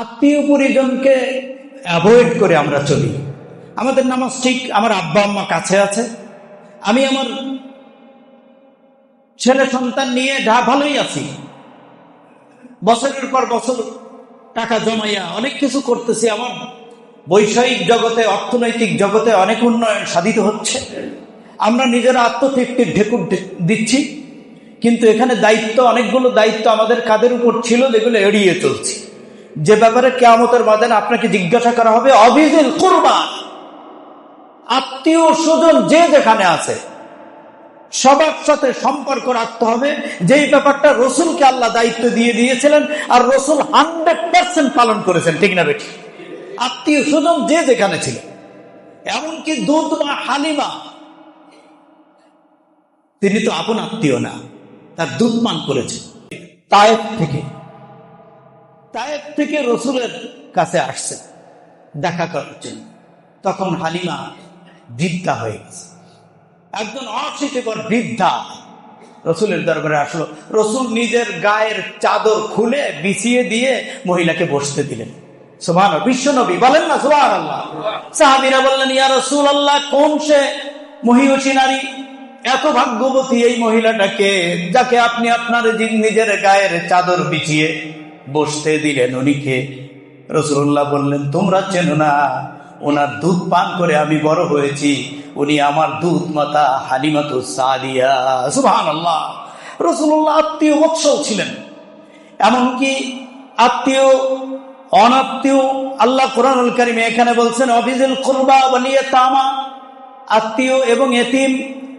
আত্মীয় পরিজনকে অ্যাভয়েড করে আমরা চলি। আমাদের নামাজ ঠিক, আমার আব্বা আম্মা কাছে আছে। আমি আমার ছেলে সন্তান নিয়ে ঢা ভালোই আছি। বছরের পর বছর টাকা জমাইয়া অনেক কিছু করতেছি। আমার বৈষয়িক জগতে, অর্থনৈতিক জগতে অনেক উন্নয়ন সাধিত হচ্ছে। আমরা নিজেরা আত্মতৃপ্তির ঢেকুর দিচ্ছি। কিন্তু এখানে দায়িত্ব, অনেকগুলো দায়িত্ব আমাদের কাদের উপর ছিল যেগুলো এড়িয়ে চলছি। যে ব্যাপারে কেয়ামতের বাদেন আপনাকে জিজ্ঞাসা করা হবে অভিজিল করবা আত্মীয় স্বজন যে যেখানে আছে, সবার সাথে সম্পর্ক রাখতে হবে। যেই ব্যাপারটা রসুলকে আল্লাহ দায়িত্ব দিয়ে দিয়েছিলেন, আর রসুল হান্ড্রেড পার্সেন্ট পালন করেছেন, ঠিক না বেটি আত্মীয় স্বজন যে যেখানে ছিল। এমনকি দুধ মা হালিমা, তিনি তো আপন আত্মীয় না, তার দুধ পান করেছে তায়েব থেকে তায়েব থেকে রসুলের কাছে আসছে। দেখা করার জন্য। তখন হালিমা বৃদ্ধা হয়ে গেছে। একজন অশীতিকর বৃদ্ধা রসুলের দরবারে আসলো। রসুল নিজের গায়ের চাদর খুলে বিছিয়ে দিয়ে মহিলাকে বসতে দিলেন। সুভান বিশ্ব নবী বলেন না সুভান আল্লাহ সাহাবিরা বললেন, ইয়া রসুল আল্লাহ কোন সে মহিষী নারী? এত ভাগ্যবতী এই মহিলাটাকে যাকে আপনি আপনার নিজের গায়ের চাদর বিছিয়ে বসতে দিলেন উনিকে। রসুল্লাহ বললেন, তোমরা চেনো না, ওনার দুধ পান করে আমি বড় হয়েছি। উনি আমার দুধ মাতা হালিমাতু রসুল্লাহ আত্মীয় বৎসল ছিলেন। এমনকি আত্মীয়, অনাত্মীয় আল্লাহ কোরআনুল করিমে এখানে বলছেন, অফিজুল কুরবা বলিয়ে তামা আত্মীয় এবং এতিম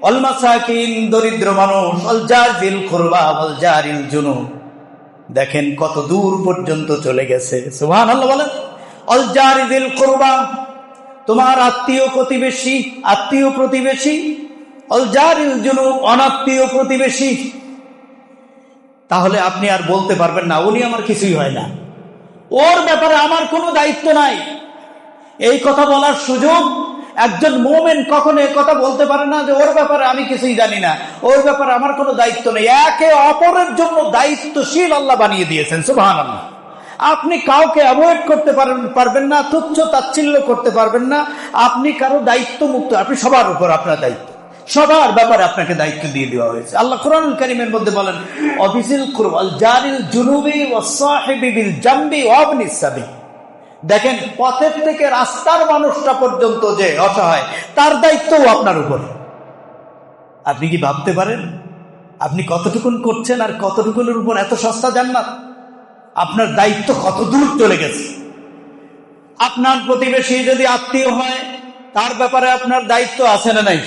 অলমাসাকিন দরিদ্র মানুষ অলজারিল কুরবা অলজারিল জুনু দেখেন কত দূর পর্যন্ত চলে গেছে। সুবহান আল্লাহ বলেন অলজারিল কুরবা, তোমার আত্মীয় প্রতিবেশী আত্মীয় প্রতিবেশী অলজারিল জুনু অনাত্মীয় প্রতিবেশী। তাহলে আপনি আর বলতে পারবেন না, উনি আমার কিছুই হয় না। ওর ব্যাপারে আমার কোনো দায়িত্ব নাই। এই কথা বলার সুযোগ একজন মোমেন কখনো কথা বলতে পারে না যে ওর ব্যাপারে আমি কিছুই জানি না। ওর ব্যাপারে আমার কোনো দায়িত্ব নেই। একে অপরের জন্য দায়িত্বশীল আল্লাহ বানিয়ে দিয়েছেন সুভান আল্লাহ আপনি কাউকে অ্যাভয়েড করতে পারবেন না, তুচ্ছ তাচ্ছিল্য করতে পারবেন না। আপনি কারও দায়িত্ব মুক্ত আপনি সবার উপর আপনার দায়িত্ব। সবার ব্যাপারে আপনাকে দায়িত্ব দিয়ে দেওয়া হয়েছে। আল্লাহ কোরআন করিমের মধ্যে বলেন অফিসিল কুরবাল জারিল জুনুবি ও সাহেবিল জাম্বি অবনিসাবি দেখেন, পথের থেকে রাস্তার মানুষটা পর্যন্ত যে অসহায়, তার দায়িত্বও আপনার উপর। আপনি কি ভাবতে পারেন, আপনি কতটুকুন করছেন আর কতটুকুনের উপর এত সস্তা জান্নাত? আপনার দায়িত্ব কত দূর চলে গেছে? আপনার প্রতিবেশী যদি আত্মীয় হয়, তার ব্যাপারে আপনার দায়িত্ব আছে না নাই?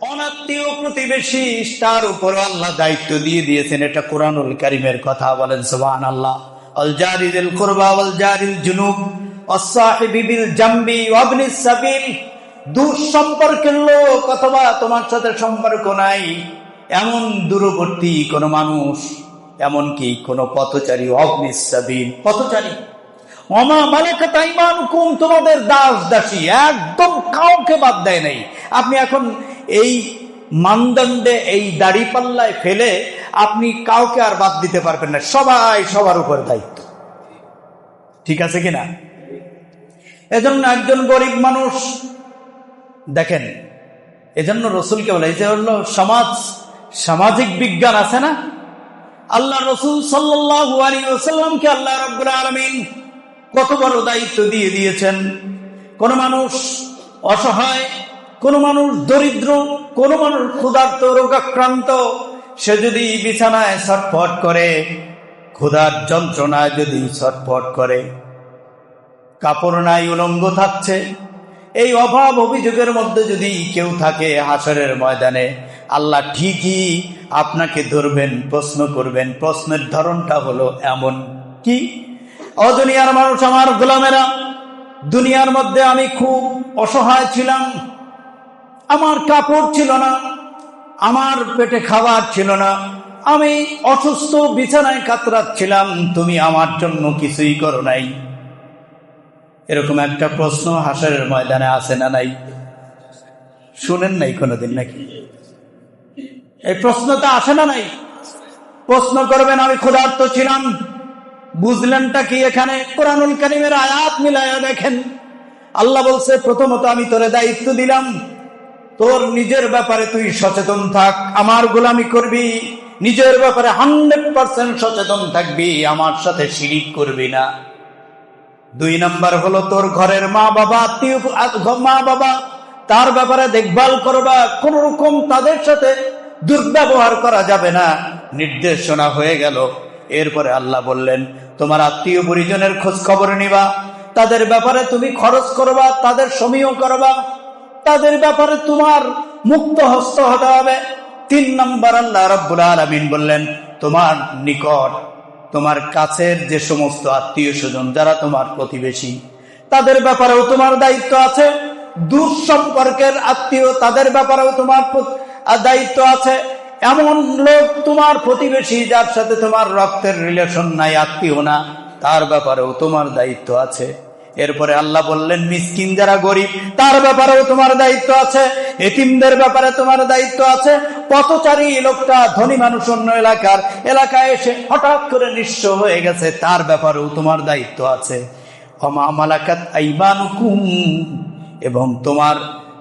অনাত্মীয় প্রতিবেশী, তার উপর আল্লাহ দায়িত্ব দিয়ে দিয়েছেন, এটা কোরআনুল কারিমের কথা বলেন সোহান আল্লাহ জাম্বি অবনিস সাবিল। দূর সম্পর্কের লোক অথবা তোমার সাথে সম্পর্ক নাই। এমন দূরবর্তী কোন মানুষ, এমনকি কোন পথচারী অগ্নিস সাবিল। পথচারী। কুম তোমাদের দাস দাসী একদম কাউকে বাদ দেয় নাই। আপনি এখন এই মানদণ্ডে এই দাড়ি পাল্লায় ফেলে আপনি কাউকে আর বাদ দিতে পারবেন না। সবাই সবার উপর দায়িত্ব। ঠিক আছে কিনা? এজন্য একজন গরিব মানুষ, দেখেন, এজন্য রসুলকে বলে যে হলো সমাজ, সামাজিক বিজ্ঞান আছে না? আল্লাহ রসুল সাল্লামকে আল্লাহ রব্বুল আলমিন কত বড় দায়িত্ব দিয়ে দিয়েছেন। কোন মানুষ অসহায় কোন মানুষ দরিদ্র, কোন মানুষ ক্ষুধার্ত, রোগাক্রান্ত, সে যদি বিছানায় ছটফট করে, ক্ষুধার যন্ত্রণায় যদি ছটফট করে, কাপড় নাই, উলঙ্গ থাকছে, এই অভাব অভিযোগের মধ্যে যদি কেউ থাকে হাসরের ময়দানে, আল্লাহ ঠিকই আপনাকে ধরবেন, প্রশ্ন করবেন, প্রশ্নের ধরনটা হলো এমন। কি? অদুনিয়ার মানুষ, আমার গোলামেরা, দুনিয়ার মধ্যে আমি খুব অসহায় ছিলাম আমার কাপড় ছিল না, আমার পেটে খাবার ছিল না, আমি অসুস্থ, বিছানায় কাতরাচ্ছিলাম, তুমি আমার জন্য কিছুই করো নাই। এরকম একটা প্রশ্ন হাসারের ময়দানে আসে না নাই? শুনেন নাই কোনোদিন নাকি? এই প্রশ্নটা আসে না নাই? প্রশ্ন করবেন, আমি ক্ষুধার্ত ছিলাম। বুঝলেনটা কি এখানে? কোরআনুল কারিমের আয়াত মিলায়া দেখেন। আল্লাহ বলছে, প্রথমত আমি তোরে দায়িত্ব দিলাম তোর নিজের ব্যাপারে তুই সচেতন থাক, আমার গোলামি করবি। নিজের ব্যাপারে হান্ড্রেড পার্সেন্ট সচেতন থাকবি, আমার সাথে শিরিক করবি না। দুই নাম্বার হলো তোর ঘরের মা বাবা আত্মীয় মা বাবা তার ব্যাপারে দেখভাল করবা কোন রকম তাদের সাথে দুর্ব্যবহার করা যাবে না। নির্দেশনা হয়ে গেল। এরপরে আল্লাহ বললেন, তোমার আত্মীয় পরিজনের খোঁজ খবর নিবা। তাদের ব্যাপারে তুমি খরচ করবা, তাদের সমীহ করবা। তাদের ব্যাপারে তোমার মুক্ত হস্ত হতে হবে। তিন নম্বর আল্লাহ রব্বুল আলমিন বললেন, তোমার নিকট, তোমার কাছের যে সমস্ত আত্মীয় স্বজন যারা তোমার প্রতিবেশী, তাদের ব্যাপারেও তোমার দায়িত্ব আছে। দূর সম্পর্কের আত্মীয়, তাদের ব্যাপারেও তোমার দায়িত্ব আছে। এমন লোক তোমার প্রতিবেশী, যার সাথে তোমার রক্তের রিলেশন নাই, আত্মীয় না, তার ব্যাপারেও তোমার দায়িত্ব আছে। এরপরে আল্লাহ বললেন, মিসকিন যারা গরিব, তার ব্যাপারেও তোমার দায়িত্ব আছে। এতিমদের ব্যাপারে তোমার দায়িত্ব আছে। পথচারী লোকটা ধনী মানুষ অন্য এলাকার। এলাকায় এসে হঠাৎ করে নিঃস্ব হয়ে গেছে। তার ব্যাপারেও তোমার দায়িত্ব আছে। এবং তোমার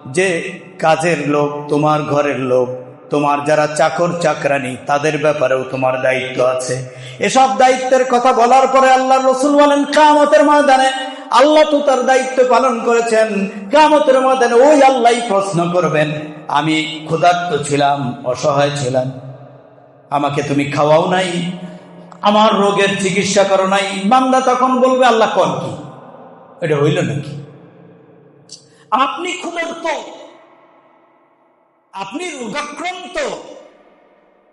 যে কাজের লোক, তোমার ঘরের লোক, তোমার যারা চাকর চাকরানি, তাদের ব্যাপারেও তোমার দায়িত্ব আছে। এসব দায়িত্বের কথা বলার পরে আল্লাহ রসুল বলেন, কামতের ময়দানে আল্লাহ তো তার দায়িত্ব পালন করেছেন। কামতের ময়দানে ওই আল্লাহ প্রশ্ন করবেন, আমি ক্ষুধার্ত ছিলাম, অসহায় ছিলাম। আমাকে তুমি খাওয়াও নাই, আমার রোগের চিকিৎসা করো নাই। বান্দা তখন বলবে, আল্লাহ কর কি? এটা হইল নাকি? আপনি ক্ষুধার্ত, আপনি রোগাক্রান্ত,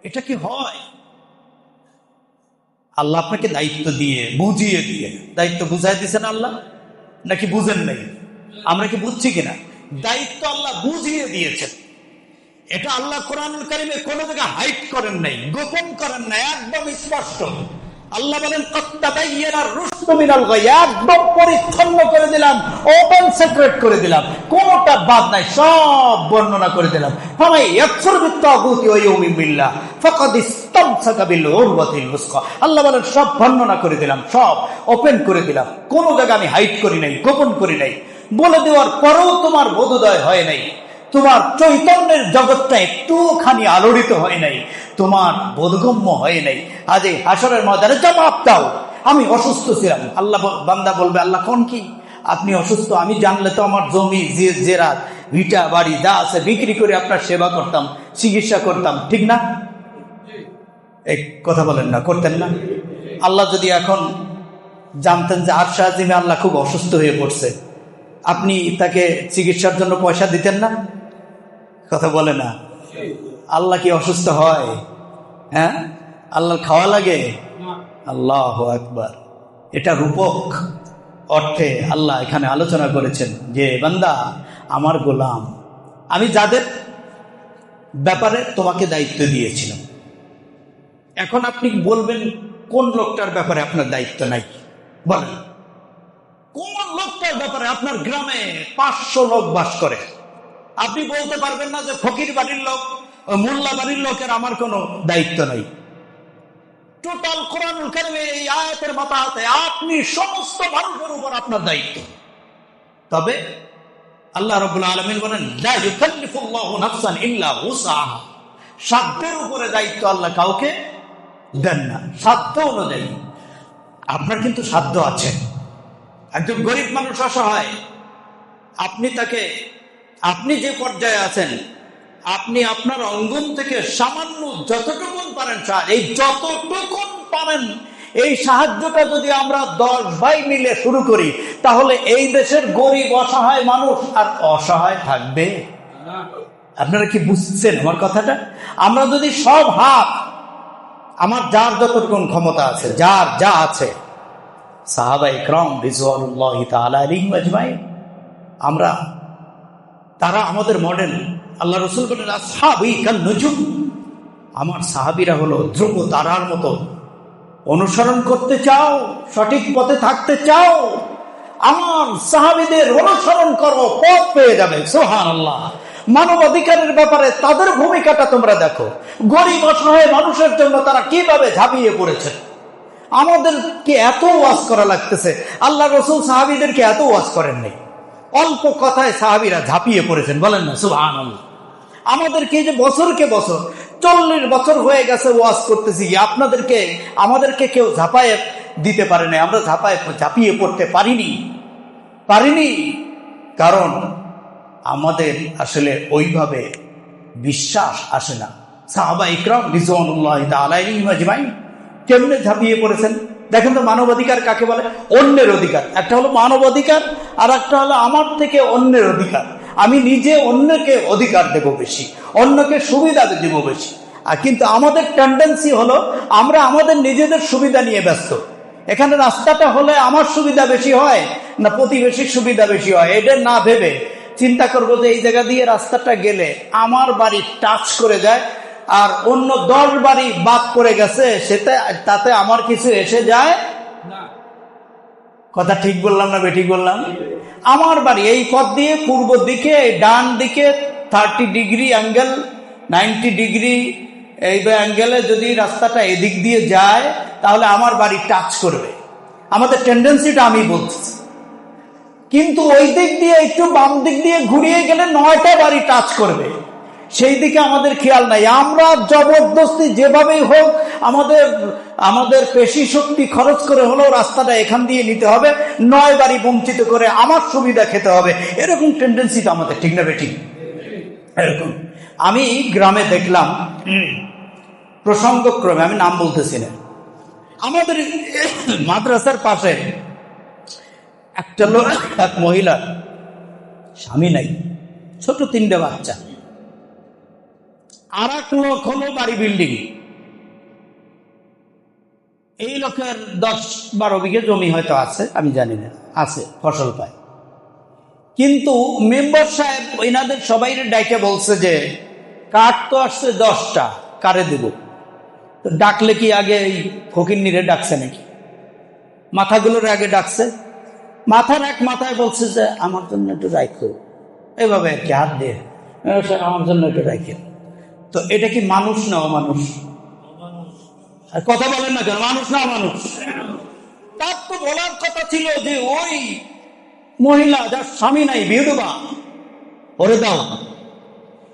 এটা কি হয়? আল্লাহ আপনাকে দায়িত্ব দিয়ে, বুঝিয়ে দিয়ে। দায়িত্ব বুঝাই দিয়েছেন আল্লাহ? নাকি বুঝেন নাই? আমরা কি বুঝছি কিনা? দায়িত্ব আল্লাহ বুঝিয়ে দিয়েছেন। এটা আল্লাহ কোরআন কারিমে কোনো জায়গায় হাইট করেন নাই, গোপন করেন নাই, একদম স্পষ্ট। আল্লাহ বলেন পরিচ্ছন্ন করে দিলাম ওপেন সেক্রেট করে দিলাম, কোনটা বাদ নাই, সব বর্ণনা করে দিলাম। সব ওপেন করে দিলাম কোন জায়গা আমি হাইট করি নাই, গোপন করি নাই। বলে দেওয়ার পরেও তোমার বোধোদয় হয় নাই। তোমার চৈতন্যের জগৎটা একটুখানি আলোড়িত হয় নাই। তোমার বোধগম্য হয় নাই। আজ এই হাসরের ময়দানে জবাব দাও। আমি অসুস্থ ছিলাম। আল্লাহ বান্দা বলবে, আল্লাহ, কোন কি? আপনি অসুস্থ, আমি জানলে তো আমার জমি জেরাত ভিটা, বাড়ি যা আছে বিক্রি করে আপনার সেবা করতাম, চিকিৎসা করতাম। ঠিক না? এই কথা বলেন না, করতেন না। আল্লাহ যদি এখন জানতেন যে আর সাহায্যে আল্লাহ খুব অসুস্থ হয়ে পড়ছে, আপনি তাকে চিকিৎসার জন্য পয়সা দিতেন না? কথা বলে না। আল্লাহ কি অসুস্থ হয়? হ্যাঁ? আল্লাহ খাওয়া লাগে? আল্লাহ একবার এটা রূপক অর্থে আল্লাহ এখানে আলোচনা করেছেন যে, বান্দা, আমার গোলাম, আমি যাদের ব্যাপারে তোমাকে দায়িত্ব দিয়েছিলাম, এখন আপনি বলবেন, কোন লোকটার ব্যাপারে আপনার দায়িত্ব নাই? বলেন। কোন লোকটার ব্যাপারে আপনার গ্রামে পাঁচশো লোক বাস করে? আপনি বলতে পারবেন না যে ফকির বাড়ির লোক মোল্লা বাড়ির লোকের আমার কোনো দায়িত্ব নাই। টোটাল কোরআনুল কারিমের এই আয়াতের মাতাহাতে আপনি সমস্ত মানুষের উপর আপনার দায়িত্ব। তবে আল্লাহ রবুল্লা আলমিন বলেন সাধ্যের উপরে দায়িত্ব আল্লাহ কাউকে দেন না। সাধ্য অনুযায়ী। আপনার কিন্তু সাধ্য আছে। একজন গরিব মানুষ অসহায়। আপনি তাকে, আপনি যে পর্যায়ে আছেন আপনি আপনার অঙ্গন থেকে সামান্য যতটুকুন পারেন এই যতটুকুন পারেন, এই সাহায্যটা যদি আমরা দশ ভাই মিলে শুরু করি, তাহলে এই দেশের গরিব, অসহায় মানুষ আর অসহায় থাকবে। আপনারা কি বুঝছেন আমার কথাটা? আমরা যদি সব হাত, আমার যার যতটুকুন ক্ষমতা আছে, যার যা আছে সাহাবাই ক্রম রিজওয়ানুল্লাহ আমরা, তারা আমাদের মডেল আল্লাহ রসুল আমার সাহাবিরা হলো ধ্রুব তারার মতো। অনুসরণ করতে চাও, সঠিক পথে থাকতে চাও, আমার সাহাবিদের অনুসরণ করো, পথ পেয়ে যাবে। সোহান আল্লাহ মানব অধিকারের ব্যাপারে তাদের ভূমিকাটা তোমরা দেখো। গরিব, অসহায় মানুষের জন্য তারা কীভাবে ঝাঁপিয়ে পড়েছে? আমাদেরকে এত ওয়াজ করা লাগতেছে। আল্লাহ রসুল সাহাবিদেরকে এত ওয়াজ করেন নাই অল্প কথায় সাহাবিরা ঝাঁপিয়ে পড়েছেন, বলেন না সুহান আমাদেরকে যে বছরকে বছর, চল্লিশ বছর হয়ে গেছে ওয়াজ করতেছি, আপনাদেরকে, আমাদেরকে কেউ ঝাঁপায় দিতে পারে না আমরা ঝাঁপায়, ঝাঁপিয়ে পড়তে পারিনি। পারিনি। কারণ আমাদের আসলে ওইভাবে বিশ্বাস আসে না। সাহাবা ইকরাম রিজওয়ানুল্লাহ আলাইহিমাজমাইন কেমনে ঝাঁপিয়ে পড়েছেন? দেখেন তো মানবাধিকার কাকে বলে? অন্যের অধিকার। একটা হলো মানব অধিকার আর একটা হলো আমার থেকে অন্যের অধিকার। আমি নিজে অন্যকে অধিকার দেব বেশি, অন্যকে সুবিধা দেব বেশি। আর কিন্তু আমাদের টেন্ডেন্সি হলো, আমরা আমাদের নিজেদের সুবিধা নিয়ে ব্যস্ত। এখানে রাস্তাটা হলে আমার সুবিধা বেশি হয় না প্রতিবেশীর সুবিধা বেশি হয়? এটা না ভেবে চিন্তা করব যে এই জায়গা দিয়ে রাস্তাটা গেলে আমার বাড়ি টাচ করে যায় আর অন্য দশ বাড়ি বাদ করে গেছে সেটা তাতে আমার কিছু এসে যায়? কথা ঠিক বললাম না বেঠিক বললাম? আমার বাড়ি এই পথ দিয়ে পূর্ব দিকে ডান দিকে thirty degree angle ninety degree এই অ্যাঙ্গেলে যদি রাস্তাটা এদিক দিয়ে যায় তাহলে আমার বাড়ি টাচ করবে। আমাদের টেন্ডেন্সিটা আমি বলছি। কিন্তু ওই দিক দিয়ে একটু বাম দিক দিয়ে ঘুরিয়ে গেলে নয়টা বাড়ি টাচ করবে। সেই দিকে আমাদের খেয়াল নাই। আমরা জবরদস্তি যেভাবেই হোক আমাদের আমাদের পেশি শক্তি খরচ করে হলেও রাস্তাটা এখান দিয়ে নিতে হবে, নয় বাড়ি বঞ্চিত করে আমার সুবিধা খেতে হবে। এরকম টেন্ডেন্সি তো আমাদের, ঠিক না বেঠিক? এরকম। আমি গ্রামে দেখলাম, প্রসঙ্গক্রমে আমি নাম বলতেছি না। আমাদের মাদ্রাসার পাশে একটা লোক, এক মহিলা, স্বামী নাই, ছোট তিনটে বাচ্চা। আর এক লোক হলো বাড়ি বিল্ডিং। এই লোকের দশ বারো বিঘে জমি হয়তো আছে, আমি জানি না, আছে, ফসল পায়। কিন্তু মেম্বার সাহেব, এনাদের সবাই ডাইকে বলছে যে, কাঠ তো আসছে দশটা, কারে দেব? তো ডাকলে কি আগে এই ফকির ডাকছে নাকি? মাথাগুলোর আগে ডাকছে। মাথার এক মাথায় বলছে যে, আমার জন্য একটু রাখো এভাবে আর কি হাত দিয়ে আমার জন্য একটু রাখে তো এটা কি মানুষ না অমানুষ? আর কথা বলেন না কেন, মানুষ না মানুষ তার তো বলার কথা ছিল যে ওই মহিলা যার স্বামী নাই, বিধবা, ওরে দাও।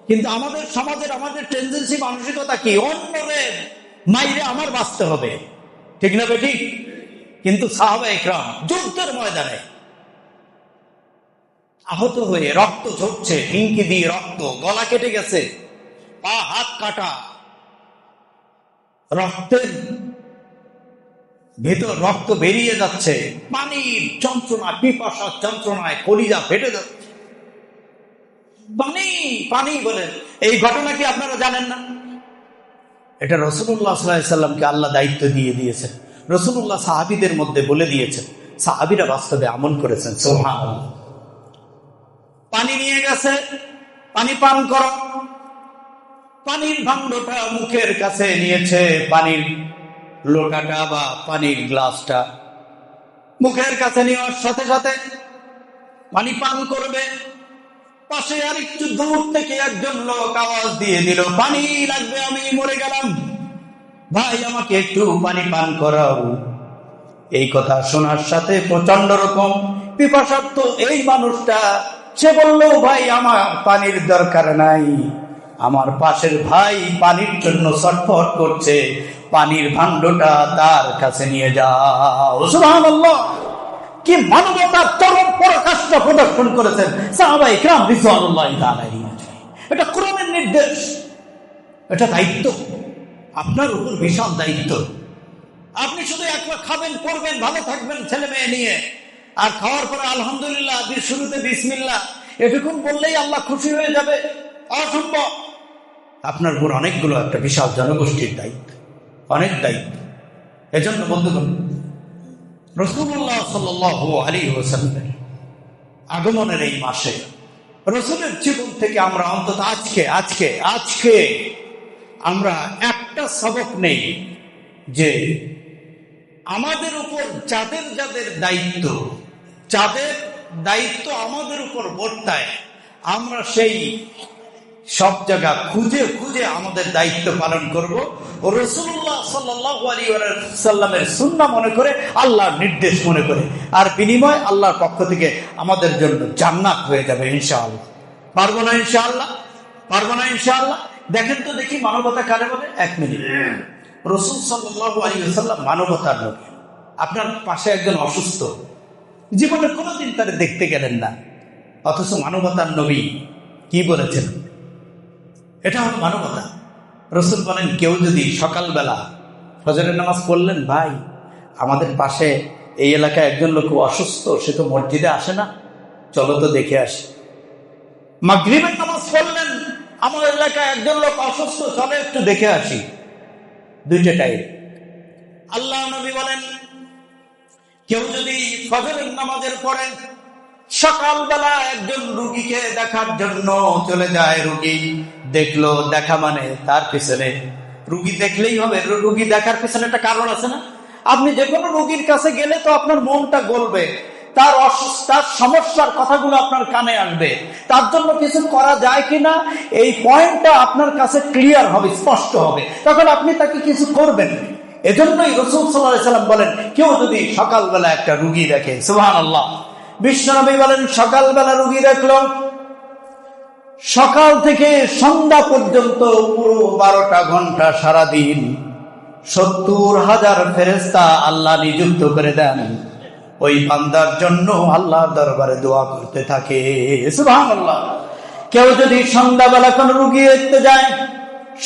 কিন্তু আমাদের সমাজের আমাদের টেন্ডেন্সি মানসিকতা কি? অন্যদের মাইরে আমার বাঁচতে হবে। ঠিক না বেটি? কিন্তু সাহাবা একরাম যুদ্ধের ময়দানে আহত হয়ে রক্ত ঝরছে হিঙ্কি দিয়ে রক্ত, গলা কেটে গেছে। পা হাত কাটা। রক্তের ভেতর রক্ত বেরিয়ে যাচ্ছে। পানির যন্ত্রণা পিপাসার যন্ত্রণায় কলিজা ফেটে যাচ্ছে। পানি পানি বলেন। এই ঘটনা কি আপনারা জানেন না? এটা রসুল্লাহ সাল্লামকে আল্লাহ দায়িত্ব দিয়ে দিয়েছেন। রসুল্লাহ সাহাবিদের মধ্যে বলে দিয়েছেন। সাহাবিরা বাস্তবে আমল করেছেন সোহান পানি নিয়ে গেছে, পানি পান কর। পানির ভাণ্ডটা মুখের কাছে নিয়েছে, পানির লোটাটা বা পানির গ্লাসটা মুখের কাছে নেওয়ার সাথে সাথে পানি পান করবে। পাশে আর একটু দূর থেকে একজন লোক আওয়াজ দিয়ে দিল, পানি লাগবে, আমি মরে গেলাম। ভাই, আমাকে একটু পানি পান করাও। এই কথা শোনার সাথে প্রচণ্ড রকম পিপাসার্থ এই মানুষটা, সে বলল, ভাই, আমার পানির দরকার নাই। আমার পাশের ভাই পানির জন্য ছটফট করছে। পানির ভাণ্ডটা তার কাছে নিয়ে যাও। কি মানবতার চরম পরাকাষ্ঠা প্রদর্শন করেছেন সাহাবাই ইকরাম রিজওয়ানুল্লাহি এটা কোরআনের নির্দেশ। এটা দায়িত্ব। আপনার উপর বিশাল দায়িত্ব। আপনি শুধু একবার খাবেন, পড়বেন, ভালো থাকবেন ছেলে মেয়ে নিয়ে। আর খাওয়ার পরে আলহামদুলিল্লাহ শুরুতে বিসমিল্লাহ। এটুকুন বললেই আল্লাহ খুশি হয়ে যাবে। অসম্ভব। আপনার উপর অনেকগুলো একটা বিশাল জনগোষ্ঠীর দায়িত্ব। অনেক দায়িত্ব। এজন্য বন্ধুগণ রসুল্লাহ সাল আলী হোসেনের আগমনের এই মাসে রসুলের জীবন থেকে আমরা অন্তত আজকে আজকে আজকে আমরা একটা সবক নেই যে আমাদের উপর যাদের যাদের দায়িত্ব যাদের দায়িত্ব আমাদের উপর বর্তায়, আমরা সেই সব জায়গা খুঁজে খুঁজে আমাদের দায়িত্ব পালন করব। সাল্লামের মনে করে নির্দেশ মনে করে। আর বিনিময় আল্লাহর পক্ষ থেকে আমাদের জন্য জান্নাত হয়ে যাবে ইনশাআল্লাহ। ইনশাআল্লাহ? ইনশাআল্লাহ? দেখেন তো দেখি মানবতা কারে বলে? এক রসুল মানবতার নবী। আপনার পাশে একজন অসুস্থ। জীবনে কোনোদিন তারা দেখতে গেলেন না। অথচ মানবতার নবী। কি বলেছেন? এটা হলো মানবতা। রসুল বলেন, কেউ যদি সকালবেলা ফজরের নামাজ পড়লেন, ভাই, আমাদের পাশে এই এলাকায় একজন লোক অসুস্থ, সে তো মসজিদে আসে না। চলো তো দেখে আসি। মাগরিবের নামাজ পড়লেন, আমার এলাকায় একজন লোক অসুস্থ, চলো একটু দেখে আসি। দুইটা টাইম আল্লাহ নবী বলেন, কেউ যদি ফজরের নামাজের পরে সকালবেলা একজন রুগীকে দেখার জন্য চলে যায়, রুগী দেখল, দেখা মানে তার পিছনে। রুগী দেখলেই হবে রুগী দেখার পিছনে একটা কারণ আছে না? আপনি যে কোনো রুগীর কাছে গেলে তো আপনার মনটা গলবে। তার অসুস্থ তার সমস্যার কথাগুলো আপনার কানে আসবে। তার জন্য কিছু করা যায় কিনা? এই পয়েন্টটা আপনার কাছে ক্লিয়ার হবে, স্পষ্ট হবে। তখন আপনি তাকে কিছু করবেন। এজন্যই রসুল সাল্লাহ সাল্লাম বলেন, কেউ যদি সকালবেলা একটা রুগী দেখে সুহান আল্লাহ বিশ্বনবী বলেন, সকালবেলা রুগী দেখল। সকাল থেকে সন্ধ্যা পর্যন্ত পুরো বারোটা ঘণ্টা সারাদিন সত্তর হাজার ফেরেস্তা আল্লাহ নিযুক্ত করে দেন। ওই বান্দার জন্য আল্লাহর দরবারে দোয়া করতে থাকে। কেউ যদি সন্ধ্যাবেলা কোন রুগী দেখতে যায়,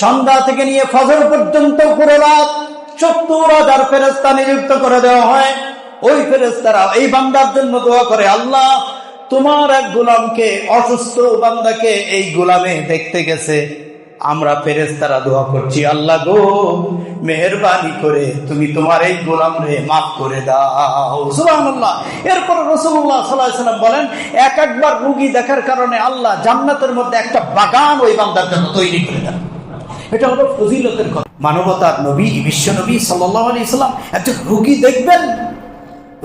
সন্ধ্যা থেকে নিয়ে ফজর পর্যন্ত পুরো রাত সত্তর হাজার ফেরেস্তা নিযুক্ত করে দেওয়া হয়। ওই ফেরেস্তারা এই বান্দার জন্য দোয়া করে, আল্লাহ তোমার এক গোলামকে, অসুস্থ বান্দাকে এই গোলামে দেখতে গেছে। আমরা ফেরেস্তারা দোয়া করছি, আল্লাহ গো, মেহরবানি করে তুমি তোমার এই গোলাম রে মাফ করে দাও। সুবহানাল্লাহ। এরপর রসুল্লাহ সাল্লাম বলেন, এক একবার রুগী দেখার কারণে আল্লাহ জান্নাতের মধ্যে একটা বাগান ওই বান্দার জন্য তৈরি করে দেন। এটা হলো ফজিলতের কথা। মানবতার নবী, বিশ্ব নবী সাল্লাহ আলি সাল্লাম একজন রুগী দেখবেন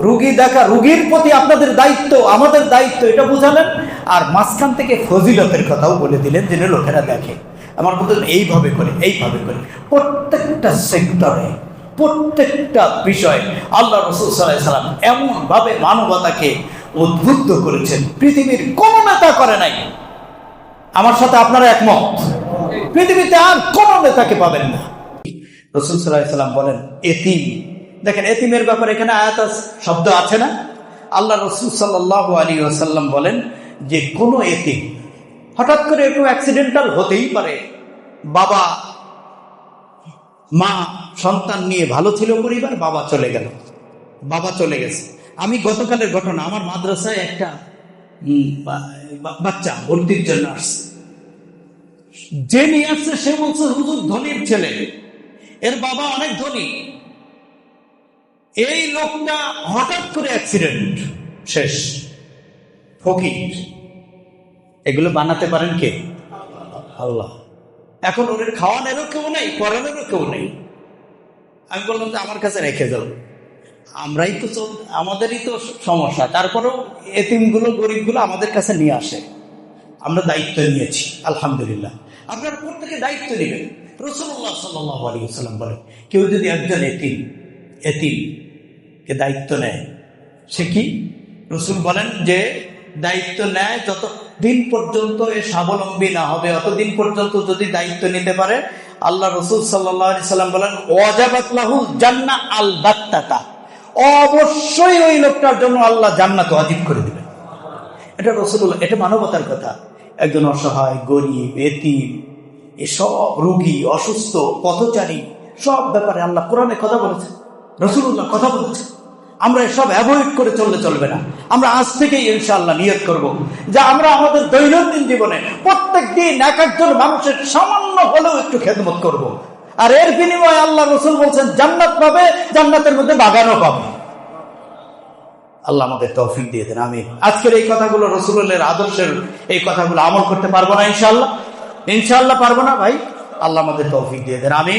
রুগী দেখা, রুগীর প্রতি আপনাদের দায়িত্ব, আমাদের দায়িত্ব, এটা বুঝালেন? আর মাঝখান থেকে ফজিলতের কথাও বলে দিলেন, যেন লোকেরা দেখে। আমার মধ্যে এইভাবে করে এইভাবে করে। প্রত্যেকটা সেক্টরে, প্রত্যেকটা বিষয় আল্লাহ রসুল সাল্লাহ সাল্লাম এমনভাবে মানবতাকে উদ্বুদ্ধ করেছেন, পৃথিবীর কোন নেতা করে নাই। আমার সাথে আপনারা একমত? পৃথিবীতে আর কোন নেতাকে পাবেন না। রসুল সাল্লাহ সাল্লাম বলেন, এতিম দেখেন, এতিমের ব্যাপারে এখানে আয়াত শব্দ আছে না? আল্লাহ রসুল সাল্লাহ আলী আসাল্লাম বলেন যে, কোনো এতিম হঠাৎ করে একটু অ্যাক্সিডেন্টাল হতেই পারে। বাবা, মা, সন্তান নিয়ে ভালো ছিল পরিবার, বাবা চলে গেল। বাবা চলে গেছে। আমি গতকালের ঘটনা, আমার মাদ্রাসায় একটা বাচ্চা, ভর্তির জন্য আসছে। যে নিয়ে আসছে, সে বলছে, হুজুর, ধনির ছেলে। এর বাবা অনেক ধনী। এই লোকটা হঠাৎ করে অ্যাক্সিডেন্ট শেষ। ফকির। এগুলো বানাতে পারেন কে? আল্লাহ। এখন ওদের খাওয়ানোরও কেউ নেই, পড়ানোরও কেউ নেই। আমি বললাম যে আমার কাছে রেখে যাও আমরাই তো চল, আমাদেরই তো সমস্যা। তারপরেও এতিমগুলো, গরিবগুলো আমাদের কাছে নিয়ে আসে। আমরা দায়িত্ব নিয়েছি, আলহামদুলিল্লাহ। আপনার প্রত্যেকে দায়িত্ব নেবেন। রসুল্লাহ সাল্লাম বলে কেউ যদি একজন এতিম এতিম কে দায়িত্ব নেয়। সে কি? রসুল বলেন যে, দায়িত্ব নেয় যত দিন পর্যন্ত এ স্বাবলম্বী না হবে, অতদিন পর্যন্ত যদি দায়িত্ব নিতে পারে, আল্লাহ রসুল সাল্লাম বলেন ওয়াজাবাতলাহু জান্না আল বাত্তাতা। অবশ্যই ওই লোকটার জন্য আল্লাহ জান্নাত অজিব করে দিবেন। এটা রসুল্লাহ এটা মানবতার কথা। একজন অসহায়, গরিব, এতিম, এসব রুগী, অসুস্থ, পথচারী, সব ব্যাপারে আল্লাহ কোরআনে কথা বলেছে রসুল্লাহ কথা বলেছে আমরা এসব অ্যাভয়েড করে চললে চলবে না। আমরা আজ থেকেই ইনশাআল্লাহ নিয়ত করব যে আমরা আমাদের দৈনন্দিন জীবনে প্রত্যেক দিন এক একজন মানুষের সামান্য হলেও একটু খেদমত করব। আর এর বিনিময়ে আল্লাহ রসুল বলছেন, জান্নাত পাবে, জান্নাতের মধ্যে বাগানও পাবে। আল্লাহ আমাদের তৌফিক দিয়ে দেন আমি আজকের এই কথাগুলো রসুলের আদর্শের এই কথাগুলো আমল করতে পারব না ইনশাল্লাহ ইনশাল্লাহ পারব না ভাই, আল্লাহ আমাদের তৌফিক দিয়ে দেন আমি